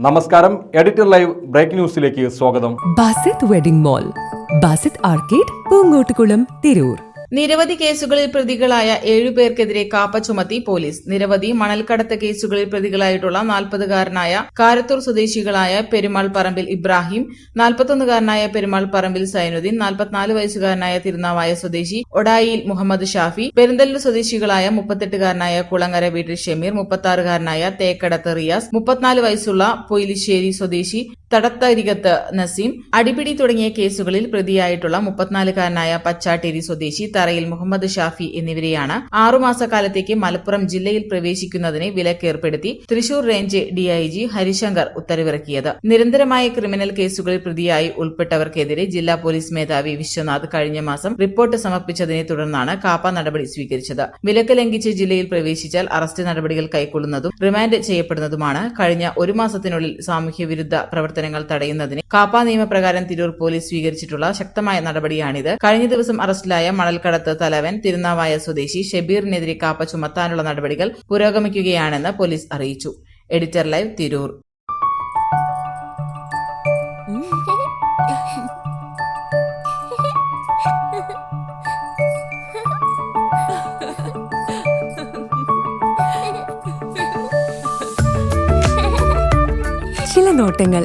നമസ്കാരം. Editor live break ന്യൂസിലേക്ക് സ്വാഗതം. Basith wedding mall Basith arcade Poonkottukulam Tirur. നിരവധി കേസുകളിൽ പ്രതികളായ ഏഴുപേർക്കെതിരെ കാപ്പ ചുമത്തി പോലീസ്. നിരവധി മണൽക്കടത്ത് കേസുകളിൽ പ്രതികളായിട്ടുള്ള നാൽപ്പതുകാരനായ കാരത്തൂർ സ്വദേശികളായ പെരുമാൾ പറമ്പിൽ ഇബ്രാഹിം നാൽപ്പത്തൊന്നുകാരനായ പെരുമാൾ പറമ്പിൽ സൈനുദ്ദീൻ നാൽപ്പത്തിനാല് വയസ്സുകാരനായ തിരുനാവായ സ്വദേശി ഒഡായിൽ മുഹമ്മദ് ഷാഫി പെരുന്തല്ലൂർ സ്വദേശികളായ മുപ്പത്തെട്ടുകാരനായ കുളങ്ങര വീട്ടിൽ ഷമീർ മുപ്പത്താറുകാരനായ തേക്കടത്ത് റിയാസ് മുപ്പത്തിനാല് വയസ്സുള്ള പൊയിലിശ്ശേരി സ്വദേശി തടത്തരികത്ത് നസീം അടിപിടി തുടങ്ങിയ കേസുകളിൽ പ്രതിയായിട്ടുള്ള മുപ്പത്തിനാലുകാരനായ പച്ചാട്ടേരി സ്വദേശി തറയിൽ മുഹമ്മദ് ഷാഫി എന്നിവരെയാണ് ആറുമാസക്കാലത്തേക്ക് മലപ്പുറം ജില്ലയിൽ പ്രവേശിക്കുന്നതിന് വിലക്കേർപ്പെടുത്തി തൃശൂർ റേഞ്ച് ഡിഐജി ഹരിശങ്കർ ഉത്തരവിറക്കിയത്. നിരന്തരമായ ക്രിമിനൽ കേസുകളിൽ പ്രതിയായി ഉൾപ്പെട്ടവർക്കെതിരെ ജില്ലാ പോലീസ് മേധാവി വിശ്വനാഥ് കഴിഞ്ഞ മാസം റിപ്പോർട്ട് സമർപ്പിച്ചതിനെ തുടർന്നാണ് കാപ്പ നടപടി സ്വീകരിച്ചത്. വിലക്ക് ലംഘിച്ച് ജില്ലയിൽ പ്രവേശിച്ചാൽ അറസ്റ്റ് നടപടികൾ കൈക്കൊള്ളുന്നതും റിമാൻഡ് ചെയ്യപ്പെടുന്നതുമാണ് കഴിഞ്ഞ ഒരു മാസത്തിനുള്ളിൽ സാമൂഹ്യ വിരുദ്ധ പ്രവർത്തനങ്ങൾ തടയുന്നതിന് കാപ്പ നിയമപ്രകാരം തിരൂർ പോലീസ് സ്വീകരിച്ചിട്ടുള്ള ശക്തമായ നടപടിയാണിത്. കഴിഞ്ഞ ദിവസം അറസ്റ്റിലായ മണൽക്കടത്ത് തലവൻ തിരുനാവായ സ്വദേശി ഷബീറിനെതിരെ കാപ്പ ചുമത്താനുള്ള നടപടികൾ പുരോഗമിക്കുകയാണെന്ന് പോലീസ് അറിയിച്ചു. Editor live Tirur. ചില നോട്ടങ്ങൾ